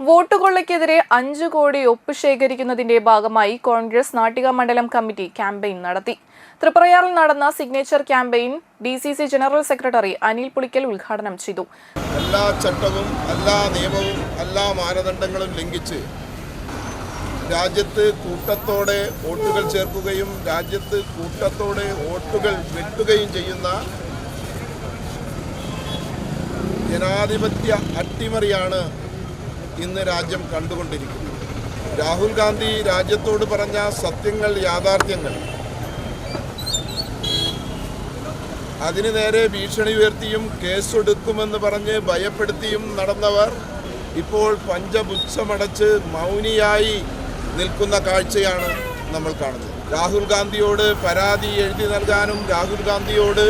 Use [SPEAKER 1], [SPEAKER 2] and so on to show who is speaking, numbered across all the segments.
[SPEAKER 1] വോട്ടുകൊള്ളയ്ക്കെതിരെ അഞ്ചു കോടി ഒപ്പ് ശേഖരിക്കുന്നതിന്റെ ഭാഗമായി കോൺഗ്രസ് നാട്ടിക മണ്ഡലം കമ്മിറ്റി ക്യാമ്പയിൻ നടത്തി. തൃപ്രയാറിൽ നടന്ന signature campaign D C C general secretary Anil Pulikkal ഉദ്ഘാടനം ചെയ്തു.
[SPEAKER 2] എല്ലാ ചട്ടവും എല്ലാ നിയമവും എല്ലാ മാനദണ്ഡങ്ങളും ലംഘിച്ച് രാജ്യത്ത് കൂട്ടത്തോടെ വോട്ടുകൾ ചേർക്കുകയും രാജ്യത്ത് കൂട്ടത്തോടെ വോട്ടുകൾ വെട്ടുകയും ചെയ്യുന്ന ജനാധിപത്യ അട്ടിമറിയാണ് ഇന്ന് രാജ്യം കണ്ടുകൊണ്ടിരിക്കുന്നു. രാഹുൽ ഗാന്ധി രാജ്യത്തോട് പറഞ്ഞ സത്യങ്ങൾ യാഥാർത്ഥ്യങ്ങൾ. അതിനു നേരെ ഭീഷണി ഉയർത്തിയും കേസെടുക്കുമെന്ന് പറഞ്ഞ് ഭയപ്പെടുത്തിയും നടന്നവർ ഇപ്പോൾ പഞ്ചപുച്ഛമടച്ച് മൗനിയായി നിൽക്കുന്ന കാഴ്ചയാണ് നമ്മൾ കാണുന്നത്. രാഹുൽ ഗാന്ധിയോട് പരാതി എഴുതി നൽകാനും രാഹുൽ ഗാന്ധിയോട്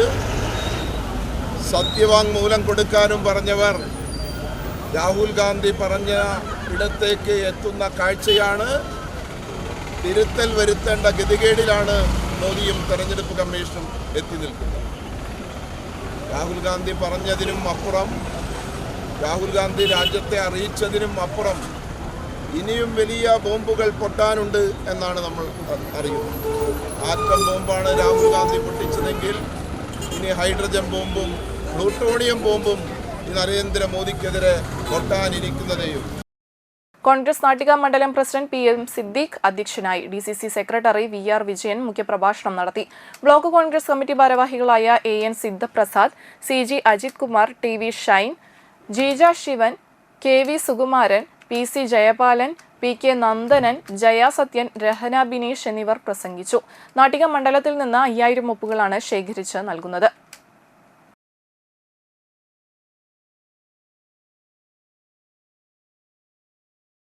[SPEAKER 2] സത്യവാങ്മൂലം കൊടുക്കാനും പറഞ്ഞവർ രാഹുൽ ഗാന്ധി പറഞ്ഞ ഇടത്തേക്ക് എത്തുന്ന കാഴ്ചയാണ്. തിരുത്തൽ വരുത്തേണ്ട ഗതികേടിലാണ് മോദിയും തെരഞ്ഞെടുപ്പ് കമ്മീഷനും എത്തി നിൽക്കുന്നത്. രാഹുൽ ഗാന്ധി പറഞ്ഞതിനും അപ്പുറം രാഹുൽ ഗാന്ധി രാജ്യത്തെ അറിയിച്ചതിനും അപ്പുറം ഇനിയും വലിയ ബോംബുകൾ പൊട്ടാനുണ്ട് എന്നാണ് നമ്മൾ അറിയുന്നത്. ആറ്റം ബോംബാണ് രാഹുൽ ഗാന്ധി പൊട്ടിച്ചതെങ്കിൽ ഇനി ഹൈഡ്രജൻ ബോംബും പ്ലൂട്ടോണിയം ബോംബും നരേന്ദ്രമോദിക്കെതിരെ കൊട്ടാനിരിക്കുന്നതേയും
[SPEAKER 1] കോൺഗ്രസ് നാട്ടിക മണ്ഡലം പ്രസിഡന്റ് പി എം സിദ്ദീഖ് അധ്യക്ഷനായി D C C secretary V R Vijayan മുഖ്യപ്രഭാഷണം നടത്തി. ബ്ലോക്ക് കോൺഗ്രസ് കമ്മിറ്റി ഭാരവാഹികളായ A N Siddhaprasad C G Ajith Kumar T V Shine Jeeja Sivan K V Sukumaran P C Jayapalan P K Nandanan Jaya Sathyan Rehana Bineesh എന്നിവർ പ്രസംഗിച്ചു. നാട്ടിക മണ്ഡലത്തിൽ നിന്ന് അയ്യായിരം ഒപ്പുകളാണ് ശേഖരിച്ച് നൽകുന്നത്.